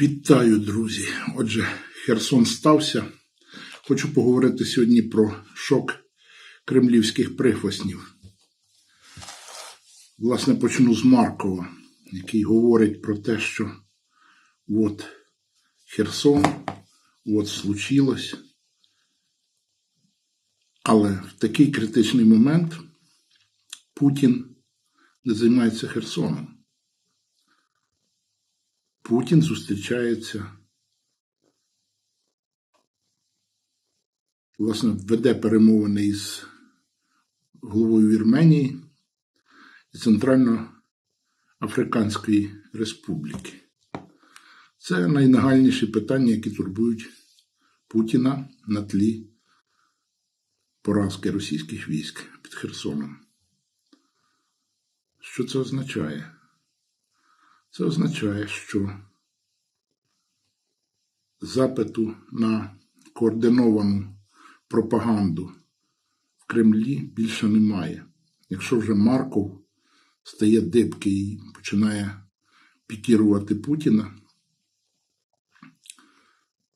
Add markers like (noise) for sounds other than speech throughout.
Вітаю, друзі! Отже, Херсон стався. Хочу поговорити сьогодні про шок кремлівських прихвостнів. Власне, почну з Маркова, який говорить про те, що от Херсон, от случилось. Але в такий критичний момент Путін не займається Херсоном. Путін зустрічається, власне, веде перемовини із головою Вірменії і Центральноафриканської Республіки. Це найнагальніші питання, які турбують Путіна на тлі поразки російських військ під Херсоном. Що це означає? Це означає, що запиту на координовану пропаганду в Кремлі більше немає. Якщо вже Марков стає дибки і починає пікірувати Путіна,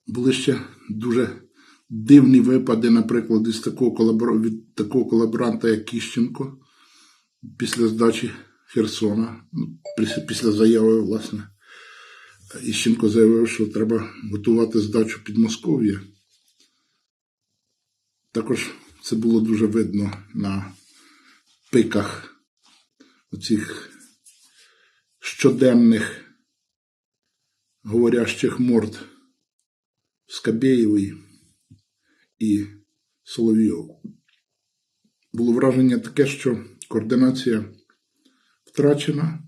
були ще дуже дивні випади, наприклад, із такого колабор... від такого колаборанта, як Кіщенко, після здачі Херсона, ну, після, заяви, власне, Іщенко заявив, що треба готувати здачу під Москов'я. Також це було дуже видно на пиках оцих щоденних говорящих морд Скабєєвої і Соловйов. Було враження таке, що координація втрачена,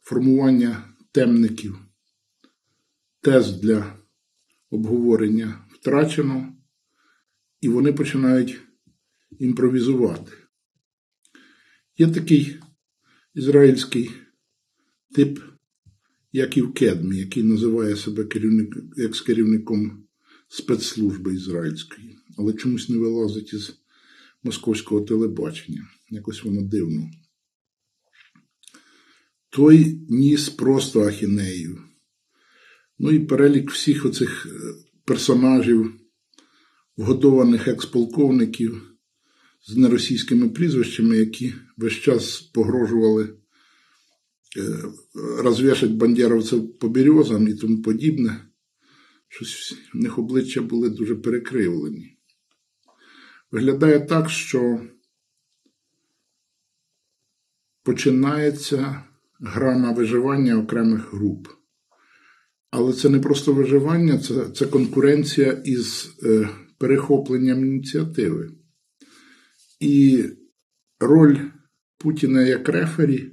формування темників, тез для обговорення втрачено, і вони починають імпровізувати. Є такий ізраїльський тип, як і в Кедмі, який називає себе керівник, екс-керівником спецслужби ізраїльської, але чомусь не вилазить із московського телебачення. Якось воно дивно. Той ніс просто ахінею. Ну і перелік всіх оцих персонажів, вготованих експолковників з неросійськими прізвищами, які весь час погрожували розвішать бандеровців по березам і тому подібне. Щось в них обличчя були дуже перекривлені. Виглядає так, що починається гра на виживання окремих груп. Але це не просто виживання, це, це конкуренція із е, перехопленням ініціативи. І роль Путіна як рефері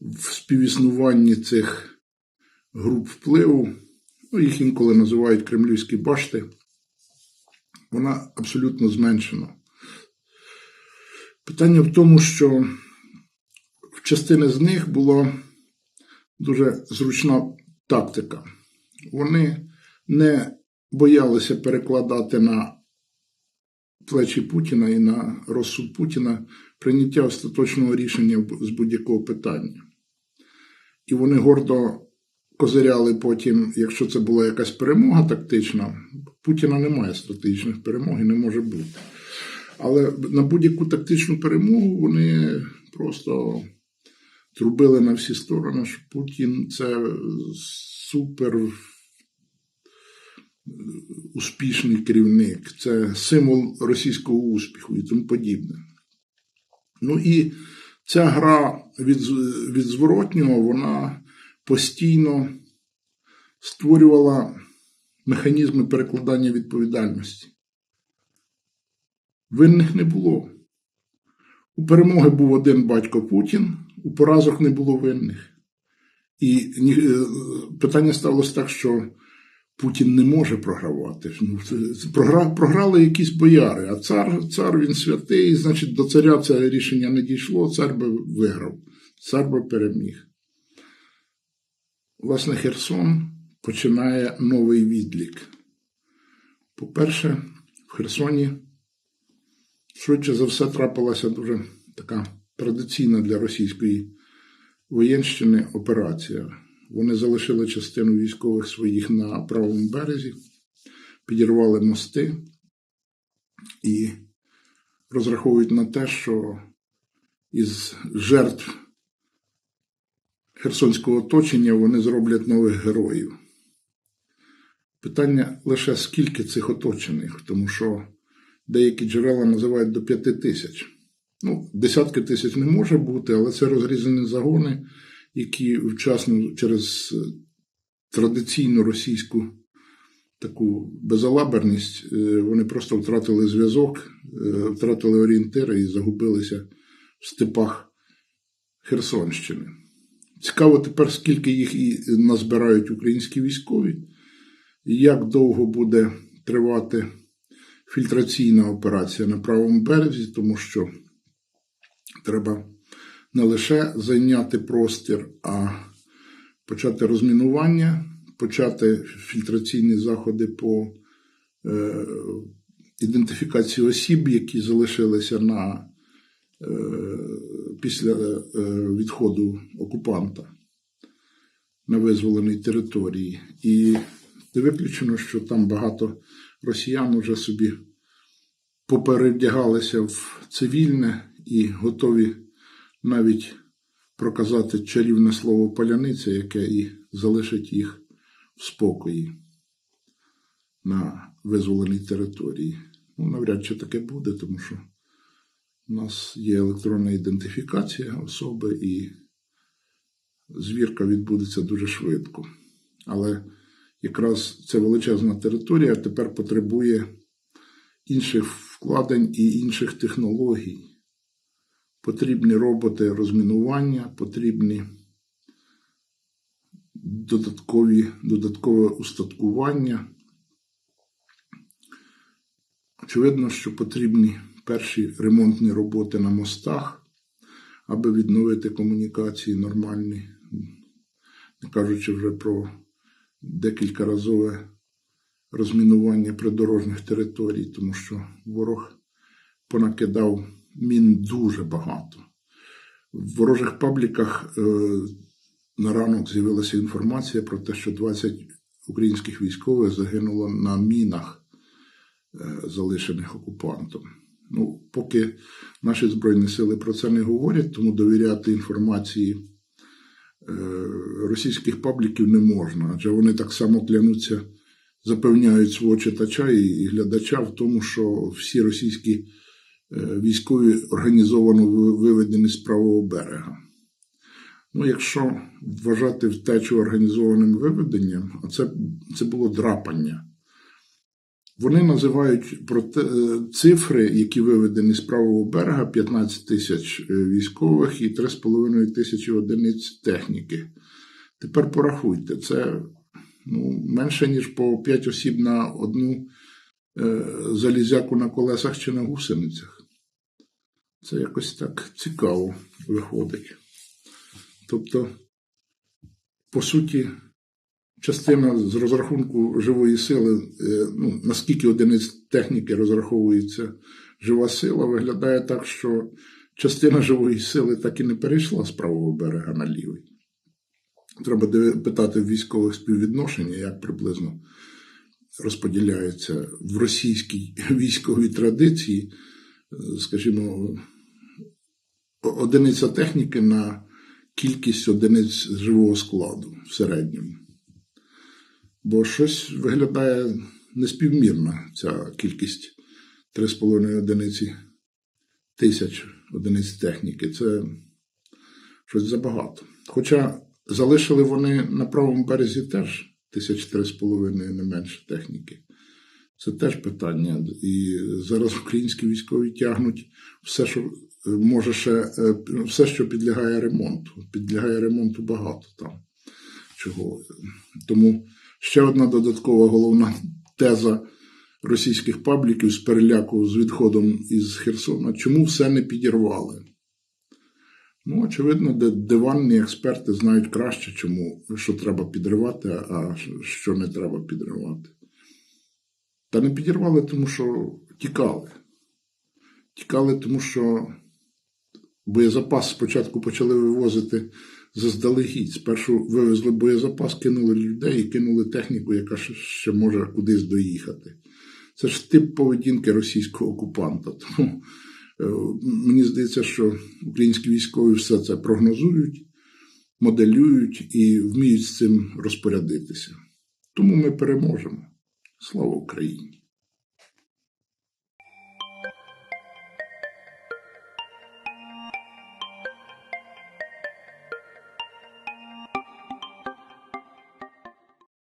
в співіснуванні цих груп впливу, ну, їх інколи називають кремлівські башти, вона абсолютно зменшена. Питання в тому, що частини з них була дуже зручна тактика. Вони не боялися перекладати на плечі Путіна і на розсуд Путіна прийняття остаточного рішення з будь-якого питання. І вони гордо козиряли потім, якщо це була якась перемога тактична, Путіна немає стратегічних перемог і не може бути. Але на будь-яку тактичну перемогу вони просто трубили на всі сторони, що Путін це супер успішний керівник, це символ російського успіху і тому подібне. Ну і ця гра від, від зворотнього, вона постійно створювала механізми перекладання відповідальності. Винних не було. У перемоги був один батько Путін, у поразок не було винних. І е, питання сталося так, що Путін не може програвати. Ну, Програли якісь бояри, а цар цар він святий, значить, до царя це рішення не дійшло, цар би виграв, цар би переміг. Власне, Херсон починає новий відлік. По-перше, в Херсоні швидше за все трапилася дуже така традиційна для російської воєнщини операція. Вони залишили частину військових своїх на правому березі, підірвали мости і розраховують на те, що із жертв херсонського оточення вони зроблять нових героїв. Питання лише скільки цих оточених, тому що деякі джерела називають до п'яти тисяч. Ну, десятки тисяч не може бути, але це розрізані загони, які вчасно через е, традиційну російську таку безалаберність, е, вони просто втратили зв'язок, е, втратили орієнтири і загубилися в степах Херсонщини. Цікаво тепер, скільки їх і назбирають українські військові, і як довго буде тривати фільтраційна операція на правому березі, тому що треба не лише зайняти простір, а почати розмінування, почати фільтраційні заходи по е, ідентифікації осіб, які залишилися на, е, після е, відходу окупанта на визволеній території. І не виключено, що там багато росіян вже собі попередягалися в цивільне і готові навіть проказати чарівне слово паляниця, яке і залишить їх в спокої на визволеній території. Ну, навряд чи таке буде, тому що у нас є електронна ідентифікація особи, і звірка відбудеться дуже швидко. Але якраз ця величезна територія тепер потребує інших вкладень і інших технологій. Потрібні роботи розмінування, потрібні додаткові, додаткове устаткування. Очевидно, що потрібні перші ремонтні роботи на мостах, аби відновити комунікації нормальні, не кажучи вже про декількаразове розмінування придорожніх територій, тому що ворог понакидав мін дуже багато. В ворожих пабліках е, на ранок з'явилася інформація про те, що 20 українських військових загинуло на мінах, е, залишених окупантом. Ну, поки наші Збройні сили про це не говорять, тому довіряти інформації е, російських пабліків не можна, адже вони так само клянуться, запевняють свого читача і глядача в тому, що всі російські військові організовано виведені з правого берега. Ну, якщо вважати втечу організованим виведенням, а це, це було драпання. Вони називають проте, цифри, які виведені з правого берега, 15 тисяч військових і 3,5 тисячі одиниць техніки. Тепер порахуйте, це ну, менше, ніж по 5 осіб на одну е, залізяку на колесах чи на гусеницях. Це якось так цікаво виходить. Тобто, по суті, частина з розрахунку живої сили, е, ну, наскільки одиниць техніки розраховується жива сила, виглядає так, що частина живої сили так і не перейшла з правого берега на лівий. Треба питати військових співвідношення, як приблизно розподіляється в російській (laughs) військовій традиції, скажімо, одиниця техніки на кількість одиниць живого складу в середньому. Бо щось виглядає неспівмірна ця кількість 3,5 одиниці тисяч одиниць техніки. Це щось забагато. Хоча залишили вони на правому березі теж тисяч три з половиною не менше техніки. Це теж питання. І зараз українські військові тягнуть все, що може ще все, що підлягає ремонту. Підлягає ремонту багато там чого. Тому ще одна додаткова головна теза російських пабліків з переляку з відходом із Херсона. Чому все не підірвали? Ну, очевидно, диванні експерти знають краще, чому що треба підривати, а що не треба підривати. Та не підірвали, тому що тікали. Тікали, тому що боєзапас спочатку почали вивозити заздалегідь. Спершу вивезли боєзапас, кинули людей і кинули техніку, яка ще- може кудись доїхати. Це ж тип поведінки російського окупанта. Тому е, мені здається, що українські військові все це прогнозують, моделюють і вміють з цим розпорядитися. Тому ми переможемо. Слава Україні!